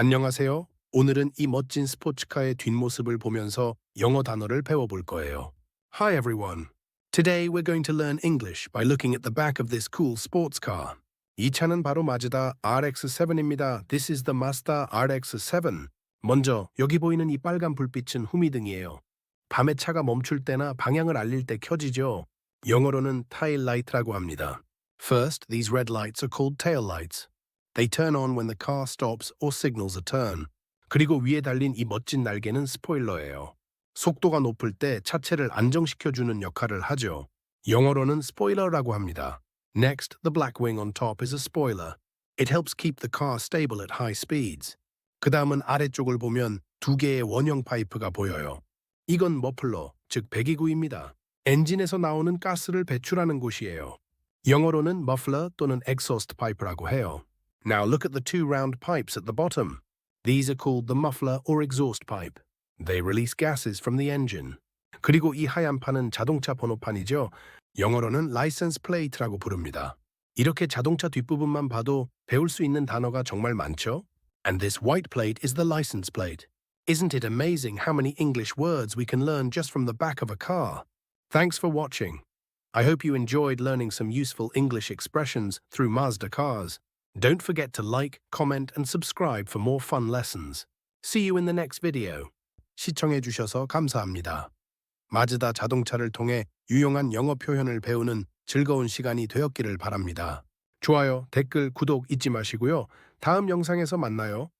안녕하세요. 오늘은 이 멋진 스포츠카의 뒷모습을 보면서 영어 단어를 배워볼 거예요. Hi everyone. Today we're going to learn English by looking at the back of this cool sports car. 이 차는 바로 마즈다 RX-7입니다. This is the Mazda RX-7. 먼저 여기 보이는 이 빨간 불빛은 후미등이에요. 밤에 차가 멈출 때나 방향을 알릴 때 켜지죠. 영어로는 tail light라고 합니다. First, these red lights are called tail lights. They turn on when the car stops or signals a turn. 그리고 위에 달린 이 멋진 날개는 스포일러예요. 속도가 높을 때 차체를 안정시켜주는 역할을 하죠. 영어로는 스포일러라고 합니다. Next, the black wing on top is a spoiler. It helps keep the car stable at high speeds. 그 다음은 아래쪽을 보면 두 개의 원형 파이프가 보여요. 이건 머플러, 즉 배기구입니다. 엔진에서 나오는 가스를 배출하는 곳이에요. 영어로는 muffler 또는 exhaust pipe라고 해요. Now look at the two round pipes at the bottom. These are called the muffler or exhaust pipe. They release gases from the engine. 그리고 이 하얀 판은 자동차 번호판이죠. 영어로는 license plate라고 부릅니다. 이렇게 자동차 뒷부분만 봐도 배울 수 있는 단어가 정말 많죠? And this white plate is the license plate. Isn't it amazing how many English words we can learn just from the back of a car? Thanks for watching. I hope you enjoyed learning some useful English expressions through Mazda cars. Don't forget to like, comment, and subscribe for more fun lessons. See you in the next video. 시청해 주셔서 감사합니다. 마즈다 자동차를 통해 유용한 영어 표현을 배우는 즐거운 시간이 되었기를 바랍니다. 좋아요, 댓글, 구독 잊지 마시고요. 다음 영상에서 만나요.